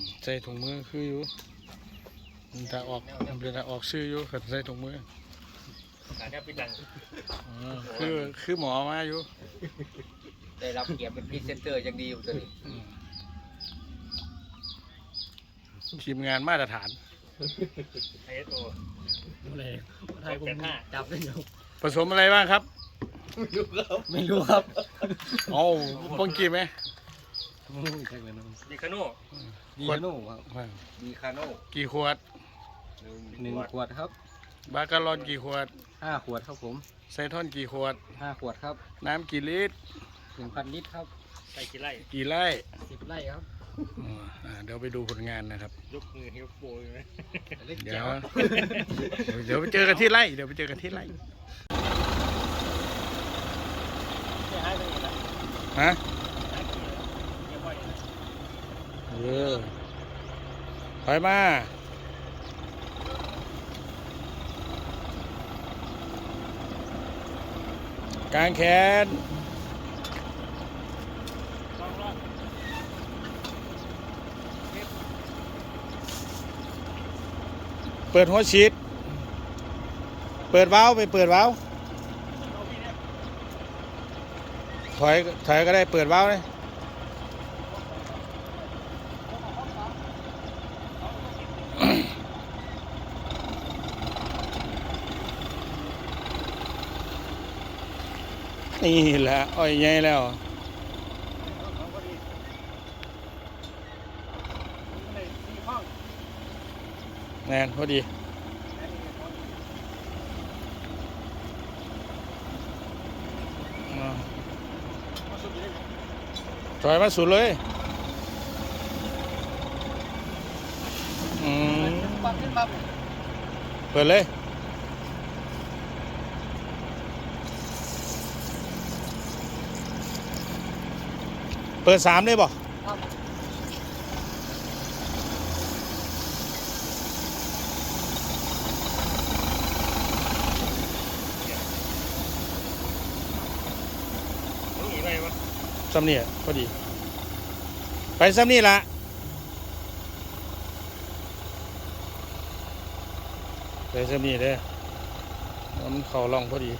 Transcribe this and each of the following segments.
มใส่ถุงมือคืออยู่มันจะออกมันจะออกชื่ออยู่ขันใส่ถุงมือการนี้เป็นดังอ๋อคือคือหมอมาอยู่ ได้รับเกียรติเป็นพรีเซนเตอร์อย่างดีอยู่ตัวนี้อืมทีมงานมาตรฐานไอเอสโออะไรไทยผมแปดห้าจับได้อยู่ผสมอะไรบ้างครับ ไม่รู้ครับเอาป้องกีไหมโอ้ย ใช่เลยนะดิคาโน่ดีโน่ครับดีคาโน่กี่ขวดหนึ่งขวดครับ บาการอนกี่ขวดห้าขวดครับผม ไซทอนกี่ขวดห้าขวดครับ น้ำกี่ลิตรหนึ่งพันลิตรครับใส่กี่ไร่กี่ไร่สิบไร่ครับอ๋ออ่าเดี๋ยวไปดูผลงานนะครับ ยกมือฮิวโบยไหมเล็กเดี๋ยแจ๋ววเดี๋ยวไปเจอกันที่ไร่เดี๋ยวไปเจอกันที่ไร่ไม่ให้ไปอีกแล้วฮะ ให้ไปอีกแล้วเรียบร้อยแล้ว เออถอยมากางแขนเปิดหัวฉีด เปิดวาล์วไปเปิดวาล์วเอาถอยถอยก็ได้เปิดวาล์วเลย นี่แหละอ้อยใหญ่แล้วเอาพอดีนี่เลยสี่ห้องแนนพอดีแค่นี้พอดีอ่ามาสุดเลยถอยมาสุดเลย อืมปั๊บขึ้นปั๊บเปิดเลย เปิดสามได้บ่ครับซ้ำนี่พอดี ไปซ้ำนี่ละไปซ้ำนี่เด้มันเข่าล่องพอดี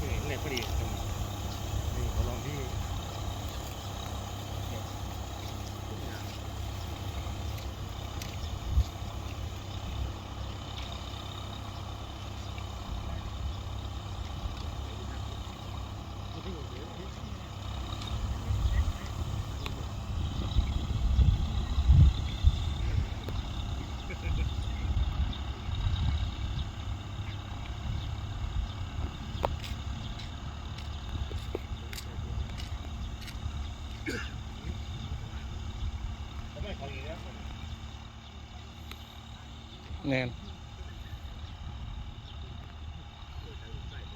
นี่นี่พอดีนี่เขาลองที่ ไม่เขาอีกแล้ว แน่น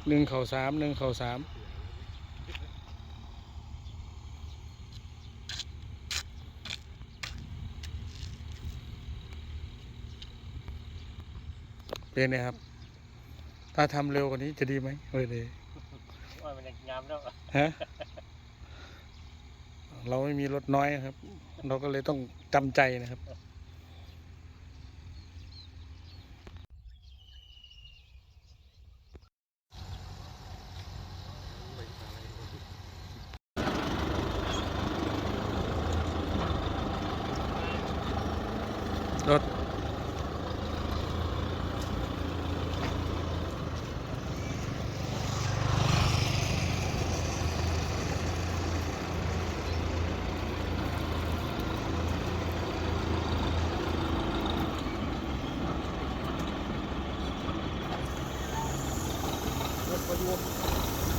หนึ่งเข่าสามหนึ่งเข่าสามเป็นไงครับ ถ้าทำเร็วกว่านี้จะดีไหมเฮ้ยเลยว่ามันยังงามแล้วฮะเราไม่มีรถน้อยครับ เราก็เลยต้องจำใจนะครับ รถ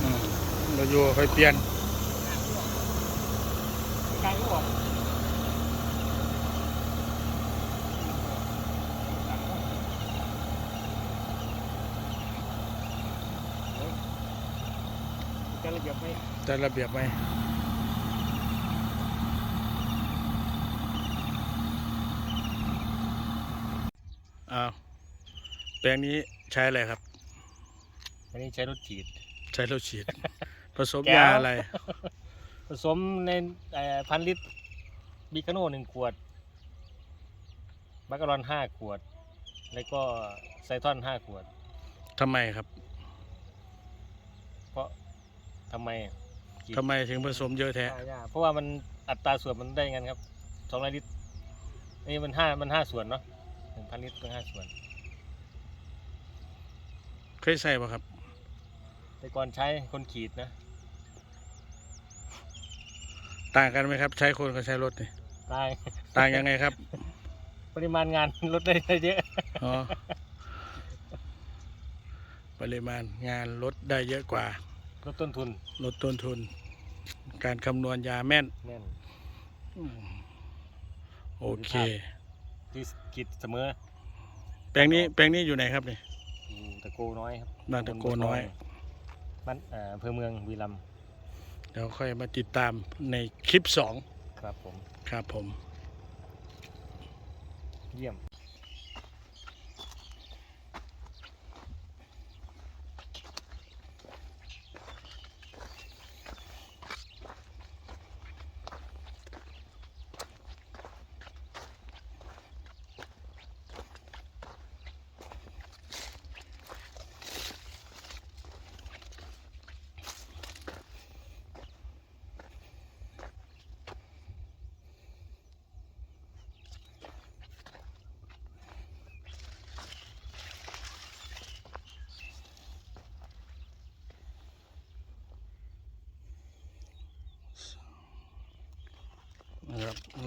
อืมเราอยู่ค่อยเปลี่ยน กลางก็บอกจะ ระเบียบไหมจัดระเบียบไหมอ้าวแปลงนี้ใช้อะไรครับ อันนี้ใช้รถจีด ใช้แล้วฉีด ผสมแก้ว ยาอะไร ผสมในเอ่อพันลิตรบิคาโน่หนึ่งขวดบัคการอนห้าขวด แล้วก็ไซทอนห้าขวด ทำไมครับเพราะ ทำไมกี่ทำไมถึงผสมเยอะแท้ห้ายาเพราะว่ามันอัตราส่วนมันได้กันครับสองร้อยลิตรนี่มันห้ามันห้าส่วนเนาะหนึ่งพันลิตรเป็นห้าส่วน เคยใส่ป่ะครับ แต่ก่อนใช้คนขีดนะต่างกันไหมครับ ใช้คนกับใช้รถนี่ตาย ต่างยังไงครับ ปริมาณงานลดได้ได้เยอะอ๋อ ปริมาณงานลดได้เยอะกว่า ลดต้นทุนลดต้นทุน การคำนวณยาแม่นแน่นโอเค ที่ขีดเสมอแปลงนี้แปลงนี้อยู่ไหนครับนี่อยู่ตะโกน้อยครับบ้านตะโกน้อยบ้านเอ่ออำเภอเมืองวีรัมย์เดี๋ยวค่อยมาติดตามในคลิปสองครับผม ครับผม เยี่ยม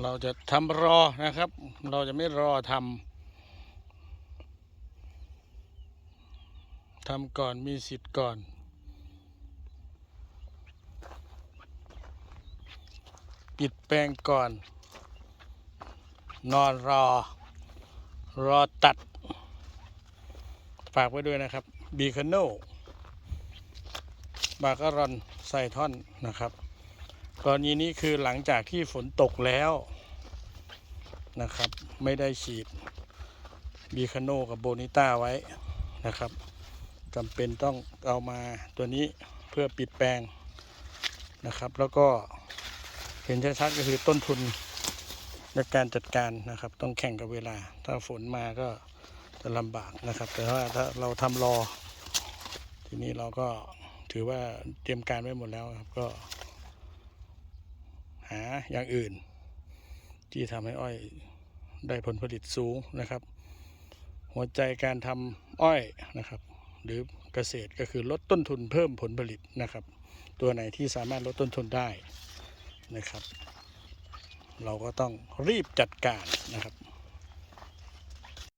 เราจะทำรอนะครับ เราจะไม่รอทำทำก่อนมีสิทธิ์ก่อน ปิดแปลงก่อน นอนรอ รอตัด ฝากไว้ด้วยนะครับบีคาโนบาการอนไซท่อนนะครับ กรณีนี้คือหลังจากที่ฝนตกแล้วนะครับ ไม่ได้ฉีดบีคาโนกับโบนิต้าไว้นะครับจำเป็นต้องเอามาตัวนี้เพื่อปิดแปลงนะครับ แล้วก็เห็นชัดๆก็คือต้นทุนในการจัดการนะครับ ต้องแข่งกับเวลา ถ้าฝนมาก็จะลำบากนะครับ แต่ว่าถ้าเราทำรอ ทีนี้เราก็ถือว่าเตรียมการไว้หมดแล้วครับก็ หาอย่างอื่น ที่ทำให้อ้อยได้ผลผลิตสูงนะครับ หัวใจการทำอ้อยนะครับ หรือเกษตรก็คือลดต้นทุนเพิ่มผลผลิตนะครับ ตัวไหนที่สามารถลดต้นทุนได้นะครับ เราก็ต้องรีบจัดการนะครับ